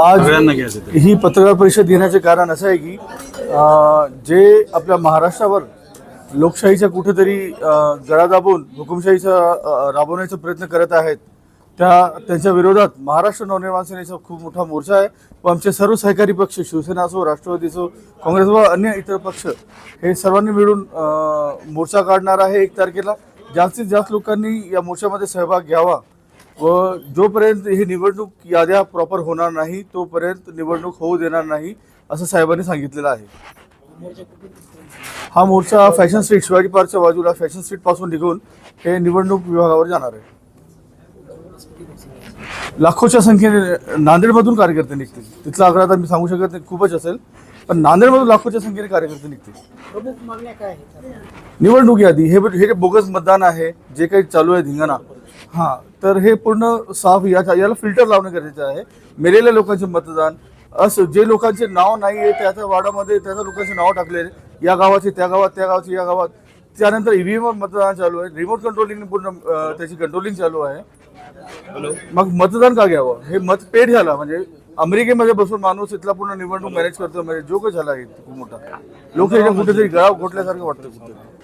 आज ही पत्रकार परिषद घेण्याचे कारण असं आहे की जे आपल्या महाराष्ट्रावर लोकशाहीचा कुठेतरी गळा दाबून हुकुमशाहीचा राबवण्याचा प्रयत्न करत आहेत त्या त्यांच्या विरोधात महाराष्ट्र नवनिर्माण सेनेचा खूप मोठा मोर्चा आहे. व आमचे सर्व सहकारी पक्ष शिवसेना असो राष्ट्रवादी असो काँग्रेस व अन्य इतर पक्ष हे सर्वांनी मिळून मोर्चा काढणार आहे एक तारखेला. जास्तीत जास्त लोकांनी या मोर्चामध्ये सहभाग घ्यावा. व जोपर्यंत ही निवडणूक याद्या प्रॉपर होणार नाही तोपर्यंत निवडणूक होऊ देणार नाही असं साहेबांनी सांगितलेलं आहे. हा मोर्चा फॅशन स्ट्रीट शिवाजी पार्कच्या बाजूला फॅशन स्ट्रीटपासून निघून हे निवडणूक विभागावर जाणार आहे. लाखोच्या संख्येने नांदेडमधून कार्यकर्ते निघतील. तिथला आकडा तर मी सांगू शकत नाही खूपच असेल. पण नांदेडमधून लाखोच्या संख्येने कार्यकर्ते निघतील. निवडणूक यादी हे हे जे बोगस मतदान आहे जे काही चालू आहे धिंगाणा हां तर हे पूर्ण साफ या याला फिल्टर लावणं गरजेचं आहे. मेलेल्या लोकांचे मतदान असं जे लोकांचे नाव नाही आहे त्या त्या वार्डामध्ये त्या त्या लोकांचे नाव टाकले या गावाचे त्या गावात त्या गावाचे या गावात. त्यानंतर ईव्हीएम मतदान चालू आहे. रिमोट कंट्रोलिंग पूर्ण त्याची कंट्रोलिंग चालू आहे. मग मतदान का घ्यावं? हे मत पेड झाला म्हणजे अमेरिकेमध्ये बसून माणूस इथला पूर्ण निवडणूक मॅनेज करतो म्हणजे जो काही झाला आहे खूप मोठा. लोकशाहीच्या कुठेतरी गळा घोटल्यासारखं वाटतं कुठेतरी.